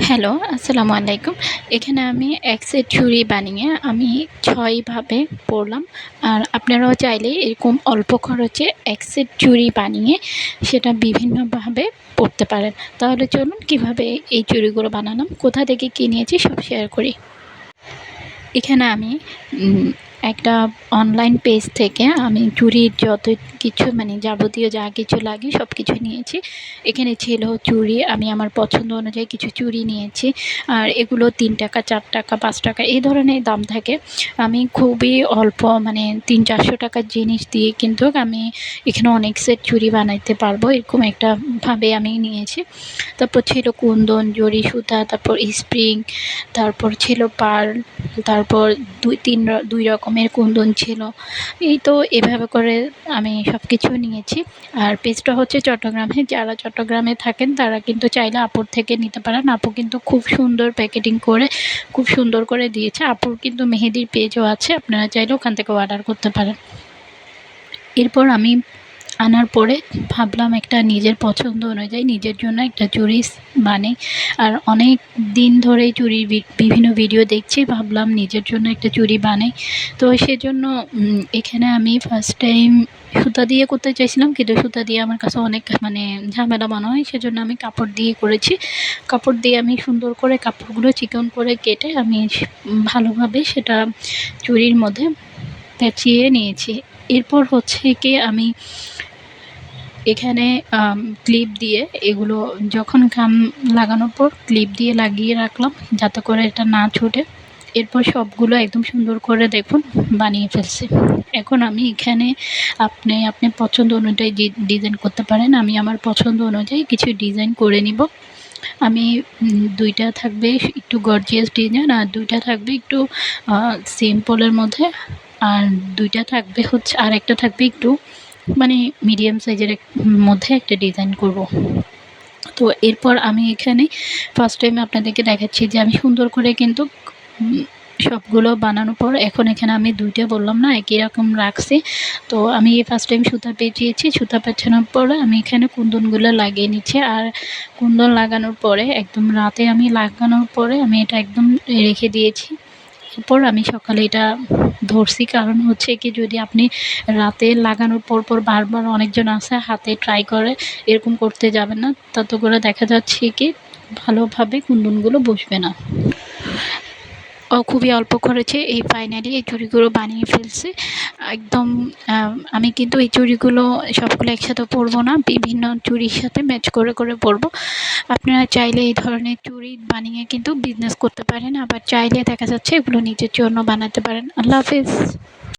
Hello, আসসালামু আলাইকুম। এখানে আমি এক সেট চুড়ি বানিয়ে আমি ছয়ভাবে পরলাম আর আপনারাও চাইলে এরকম অল্প খরচে এক চুড়ি বানিয়ে সেটা বিভিন্নভাবে পরতে পারেন। তাহলে চলুন কীভাবে এই চুড়িগুলো বানালাম, কোথা থেকে কী নিয়েছি সব শেয়ার করি। এখানে আমি একটা অনলাইন পেজ থেকে আমি চুড়ির যত কিছু মানে যাবতীয় যা কিছু লাগে সব কিছু নিয়েছি। এখানে ছিল চুড়ি আমি আমার পছন্দ অনুযায়ী কিছু চুড়ি নিয়েছি। আর এগুলো তিন টাকা, চার টাকা, পাঁচ টাকা, এই ধরনের দাম থাকে। আমি খুবই অল্প মানে তিন চারশো টাকার জিনিস দিয়ে কিন্তু আমি এখানে অনেক সেট চুড়ি বানাইতে পারব, এরকম একটা ভাবে আমি নিয়েছি। তারপর ছিল কুন্দন, জরি সুতা, তারপর স্প্রিং তারপর ছিল পার্ল তারপর দুই, তিন, দুই রকমের কুন্দন ছিল। এই তো এভাবে করে আমি সব কিছু নিয়েছি। আর পেজটা হচ্ছে চট্টগ্রামে। যারা চট্টগ্রামে থাকেন, তারা কিন্তু চাইলে আপুর থেকে নিতে পারেন। আপু কিন্তু খুব সুন্দর প্যাকেটিং করে, খুব সুন্দর করে দিয়েছে। আপুর কিন্তু মেহেদির পেজও আছে। আপনারা চাইলে ওখান থেকে অর্ডার করতে পারেন। এরপর আমি আনার পরে ভাবলাম একটা নিজের পছন্দ অনুযায়ী নিজের জন্য একটা চুড়ি বানাই। আর অনেক দিন ধরেই চুড়ির বিভিন্ন ভিডিও দেখছি, ভাবলাম নিজের জন্য একটা চুড়ি বানাই। তো সেজন্য এখানে আমি ফার্স্ট টাইম সুতা দিয়ে করতে চাইছিলাম, কিন্তু সুতা দিয়ে আমার কাছে অনেক মানে ঝামেলা মনে হয়, সেজন্য আমি কাপড় দিয়ে করেছি। কাপড় দিয়ে আমি সুন্দর করে কাপড়গুলো চিকন করে কেটে আমি ভালোভাবে সেটা চুড়ির মধ্যে পেঁচিয়ে নিয়েছি। এরপর হচ্ছে কি আমি এখানে ক্লিপ দিয়ে এগুলো যখন খাম লাগানোর পর ক্লিপ দিয়ে লাগিয়ে রাখলাম, যাতে করে এটা না ছুটে। এরপর সবগুলো একদম সুন্দর করে দেখুন, বানিয়ে ফেলছি। এখন আমি এখানে আপনি আপনি পছন্দ অনুযায়ী ডিজাইন করতে পারেন। আমি আমার পছন্দ অনুযায়ী কিছু ডিজাইন করে নিব। আমি দুইটা থাকবে একটু গর্জিয়াস ডিজাইন আর দুইটা থাকবে একটু সিম্পলের মধ্যে। আর দুইটা থাকবে হচ্ছে, আর একটা থাকবে একটু মানে মিডিয়াম সাইজের মধ্যে একটা ডিজাইন করব। তো এরপর আমি এখানে ফার্স্ট টাইম আপনাদেরকে দেখাচ্ছি যে আমি সুন্দর করে কিন্তু সবগুলো বানানোর পর এখন এখানে আমি দুইটা বললাম না, একই রকম রাখছি। তো আমি এই ফার্স্ট টাইম সুতা পেঁচিয়েছি, সুতা পেঁচানোর পরে আমি এখানে কুন্দনগুলো লাগিয়ে নিচ্ছি। আর কুন্দন লাগানোর পরে, একদম রাতে আমি লাগানোর পরে আমি এটা একদম রেখে দিয়েছি। এরপর আমি সকালে এটা ধরছি। কারণ হচ্ছে কি, যদি আপনি রাতে লাগানোর পর পর বারবার অনেকজন আসে হাতে ট্রাই করে, এরকম করতে যাবেন না। তত করে দেখা যাচ্ছে কি, ভালোভাবে কুন্দনগুলো বসবে না। খুবই অল্প খরচে এই ফাইনালি এই চুড়িগুলো বানিয়ে ফেলছে। একদম আমি কিন্তু এই চুড়িগুলো সবগুলো একসাথে পরবো না, বিভিন্ন চুড়ির সাথে ম্যাচ করে করে পরবো। আপনারা চাইলে এই ধরনের চুড়ি বানিয়ে কিন্তু বিজনেস করতে পারেন, আবার চাইলে দেখা যাচ্ছে এগুলো নিজের জন্য বানাতে পারেন। আল্লাহ হাফিজ।